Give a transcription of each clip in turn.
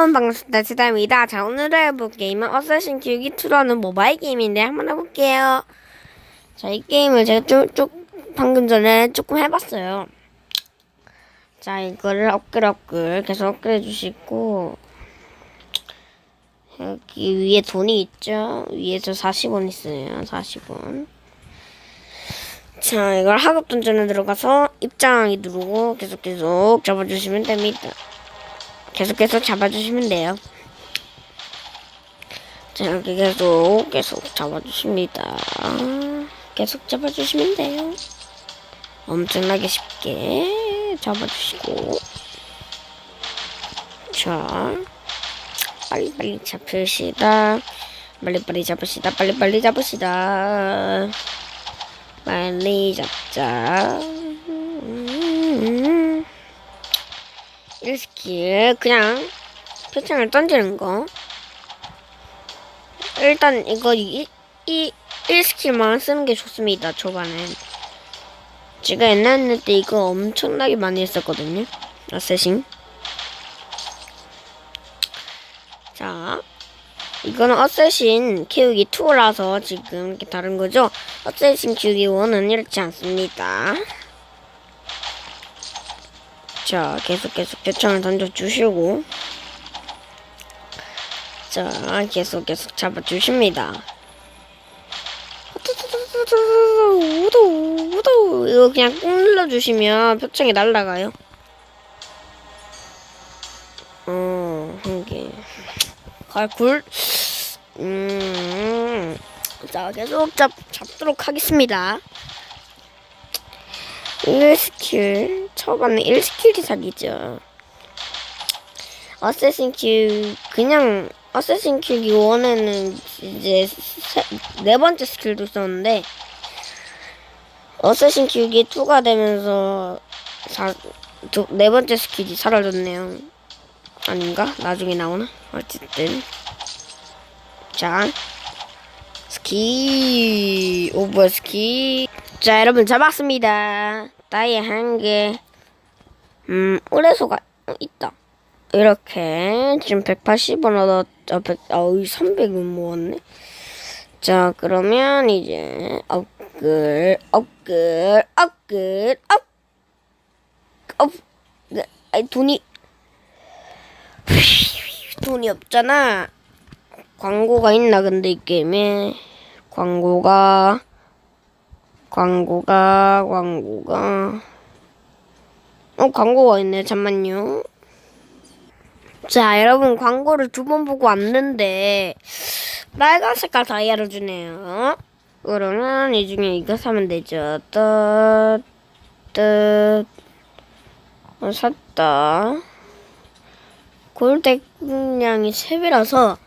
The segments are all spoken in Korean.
반갑습니다. 지다입니다. 자, 오늘 해볼 게임은 어쌔신 크리드 2라는 모바일 게임인데 한번 해볼게요. 자, 이 게임을 제가 쭉, 쭉, 방금 전에 조금 해봤어요. 자, 이거를 업글, 업글 계속 업글 해 주시고, 여기 위에 돈이 있죠? 위에서 40원 있어요. 40원. 자, 이걸 학업 던전에 들어가서 입장하기 누르고 계속 계속 잡아주시면 됩니다. 계속해서 잡아주시면 돼요. 자, 이렇게 계속 계속 잡아주십니다. 계속 잡아주시면 돼요. 엄청나게 쉽게 잡아주시고 자, 빨리빨리 잡으시다. 빨리빨리 잡으시다. 빨리빨리 잡으시다. 빨리 잡자. 음. 1스킬 그냥 표창을 던지는 거. 일단 이거 이, 이 1스킬만 쓰는 게 좋습니다 초반엔. 제가 옛날에 때 이거 엄청나게 많이 했었거든요 어쌔싱 자 이거는 어쌔신 키우기 2라서 지금 이렇게 다른 거죠? 어쌔신 키우기 1은 이렇지 않습니다 자, 계속 계속 표창을 던져주시고 자, 계속 계속 잡아주십니다. 우도 우도 이거 그냥 꾹 눌러주시면 표창이 날라가요. 어, 한 개. 갈굴. 음, 자, 계속 잡, 잡도록 하겠습니다. 1 스킬 초반에 1스킬이 사기죠. 어쌔신 킬 그냥 어쌔신 킬 원에는 이제 세, 네 번째 스킬도 있었는데 어쌔신 킬기 2가 되면서 사, 두, 네 번째 스킬이 사라졌네요. 아닌가? 나중에 나오나? 어쨌든. 자 스키 오버 스키 자 여러분 잡았습니다. 다이 한개 음 올해소가 있다. 이렇게 지금 180원 얻었 아, 100, 아 300원 모았네. 자 그러면 이제 업글 업글 업글 업업! 네, 아니 돈이. 돈이 없잖아. 광고가 있나 근데 이 게임에? 광고가 광고가 광고가 어 광고가 있네. 잠만요. 자 여러분 광고를 두 번 보고 왔는데 빨간 색깔 다이아를 주네요. 그러면 이 중에 이거 사면 되죠. 뜻 뜻 어, 샀다. 골대량이 3배라서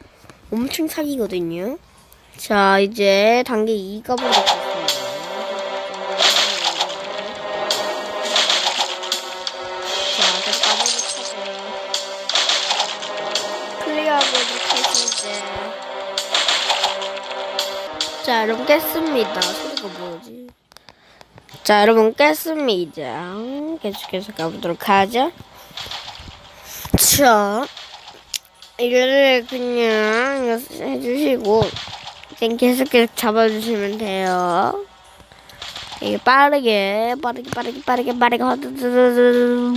엄청 사기거든요. 자 이제 단계 2 가보겠습 자, 여러분 깼습니다. 소리가 뭐지? 자, 여러분 깼습니다. 계속해서 가보도록 하죠. 자, 이거를 그냥 해주시고 계속해서 잡아주시면 돼요. 이게 빠르게 빠르게 빠르게 빠르게 빠르게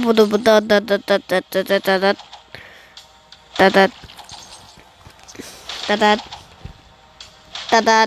보도보다다다다다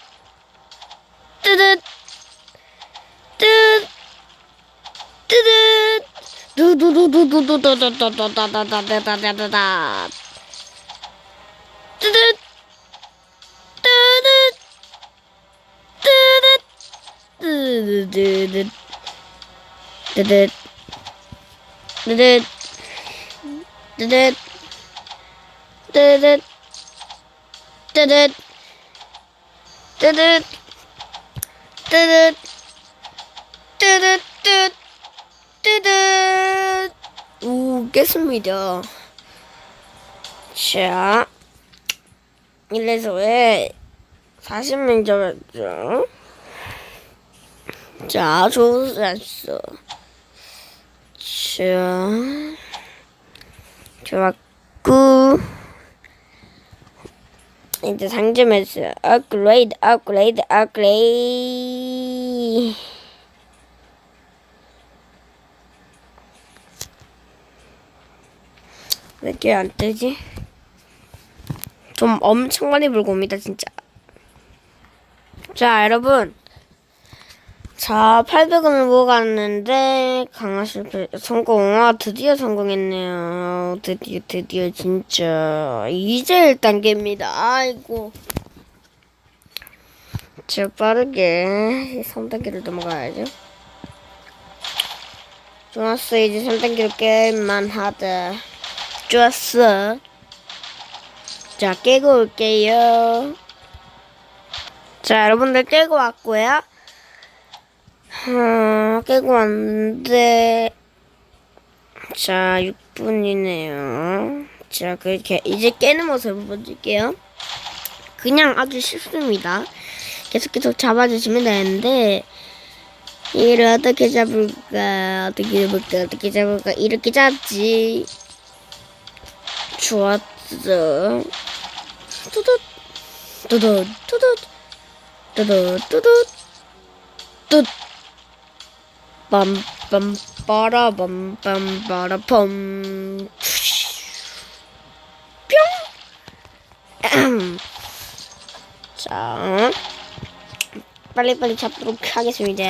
닷 따닷 따닷 따닷 뜨듯 뜨듯 뜨듯 뜨듯 뜨듯 뜨듯 뜨 뜨듯 두두두두두두두두두두 뜨듯 뜨듯 뜨듯 뜨듯 뜨듯 뜨듯 뜨듯 오 깼습니다. 자 이래서 왜 40명 잡았죠? 자 좋았어. 자 좋았고 이제 상점에서 업그레이드 업그레이드 업그레이드 왜 이렇게 안 뜨지? 좀 엄청 많이 불고 옵니다 진짜. 자 여러분 자 800원을 모아갔는데 강화 실패 성공. 아 드디어 성공했네요. 드디어 드디어 진짜. 이제 1단계입니다. 아이고. 자 빠르게 3단계를 넘어가야죠. 좋았어. 이제 3단계로 깰만 하다 좋았어. 자 깨고 올게요. 자 여러분들 깨고 왔고요 어, 깨고 왔는데 자 6분이네요. 자 그렇게 이제 깨는 모습을 보여줄게요. 그냥 아주 쉽습니다. 계속 계속 잡아주시면 되는데 이를 어떻게 잡을까 어떻게 잡을까 어떻게 잡을까 이렇게 잡지. 좋았어. 뚜둑 뚜둑 뚜둑 뚜둑 뚜둑 뚜 빰빰 빠라밤 빰 빠라밤 뿅 자, 빨리빨리 잡도록 하겠습니다.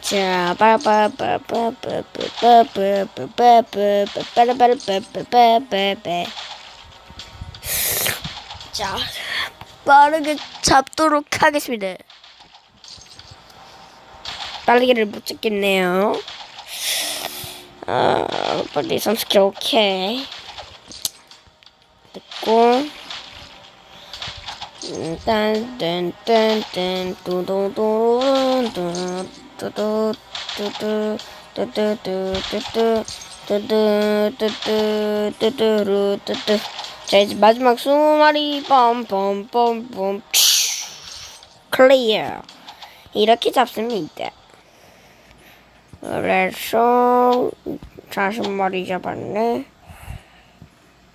자. 빨 리기를 못 찍겠네요. 아, 빨리 30킬 오케이. 됐고. 딴딴딴딴 뚜두 뚜두 뚜두 뚜두루 뚜두 자 이제 마지막 20마리 뻔뻔뻔뻔 클리어 이렇게 잡습니다 그래서 40마리 잡았네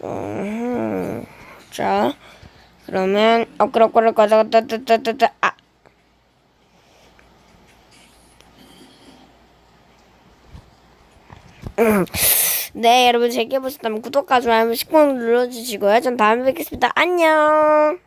음, 자 그러면 어끄럭끄럭 가다가 따따따따따 아 네, 여러분 재밌게 보셨다면 구독과 좋아요, 꼭 눌러주시고요. 전 다음에 뵙겠습니다. 안녕!